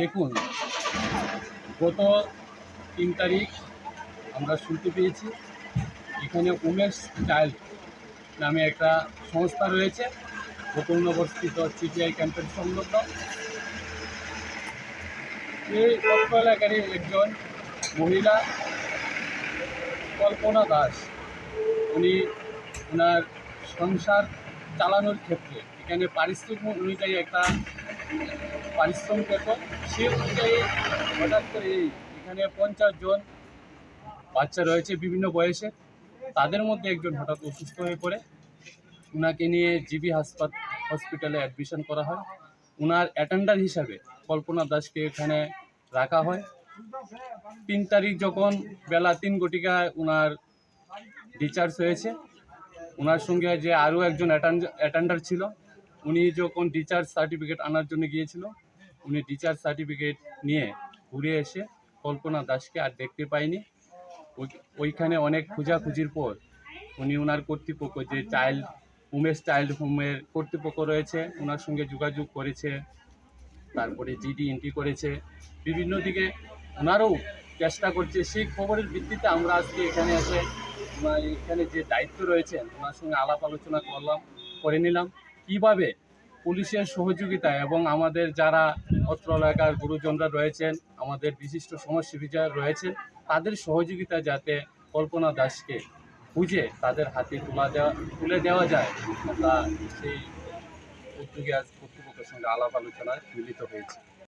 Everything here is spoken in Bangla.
দেখুন, গত তিন তারিখ আমরা শুনতে পেয়েছি, এখানে উমেশ চাইল্ড নামে একটা সংস্থা রয়েছে গোকুলনগরস্থিত সিপিআই ক্যাম্পের সংলগ্ন। এই এলাকারই একজন মহিলা কল্পনা দাস, উনি ওনার সংসার চালানোর ক্ষেত্রে, এখানে পারিশ্রমিক অনুযায়ী একটা পারিশ্রমিক পেত, সে অনুযায়ী হঠাৎ করে এই এখানে পঞ্চাশ জন বাচ্চা রয়েছে বিভিন্ন বয়সে, তাদের মধ্যে একজন হঠাৎ অসুস্থ হয়ে পড়ে। ওনাকে নিয়ে জিবি হাসপাত, হসপিটালে অ্যাডমিশন করা হয়। ওনার অ্যাটেন্ডার হিসাবে কল্পনা দাসকে এখানে রাখা হয়। তিন তারিখ যখন বেলা তিন ঘটিকায় ওনার ডিচার্জ হয়েছে ওনার সঙ্গে যে আরও একজন অ্যাটেন্ডার ছিল, উনি যখন ডিচার্জ সার্টিফিকেট আনার জন্য গিয়েছিল উনি ডিচার্জ সার্টিফিকেট নিয়ে ঘুরে এসে কল্পনা দাসকে আর দেখতে পাইনি। ওই- ওইখানে অনেক খোঁজাখুঁজির পর উনি ওনার কর্তৃপক্ষ যে চাইল্ড উমেশ চাইল্ড হোমের কর্তৃপক্ষ রয়েছে ওনার সঙ্গে যোগাযোগ করেছে, তারপরে জিডি এন্ট্রি করেছে। বিভিন্ন দিকে ওনারও চেষ্টা করছে। সেই খবরের ভিত্তিতে আমরা আজকে এখানে এসে এখানে যে দায়িত্ব রয়েছে ওনার সঙ্গে আলাপ আলোচনা করলাম, করে নিলাম। কীভাবে পুলিশের সহযোগিতা এবং আমাদের যারা অত্র এলাকার গুরুজনরা রয়েছেন, আমাদের বিশিষ্ট সমাজসেবীরা রয়েছেন, তাদের সহযোগিতা যাতে কল্পনা দাসকে বুঝে তাদের হাতে তোলা দেওয়া তুলে দেওয়া যায়। আমরা সেই উদ্যোগে আজ কর্তৃপক্ষের সঙ্গে আলাপ আলোচনায় মিলিত হয়েছি।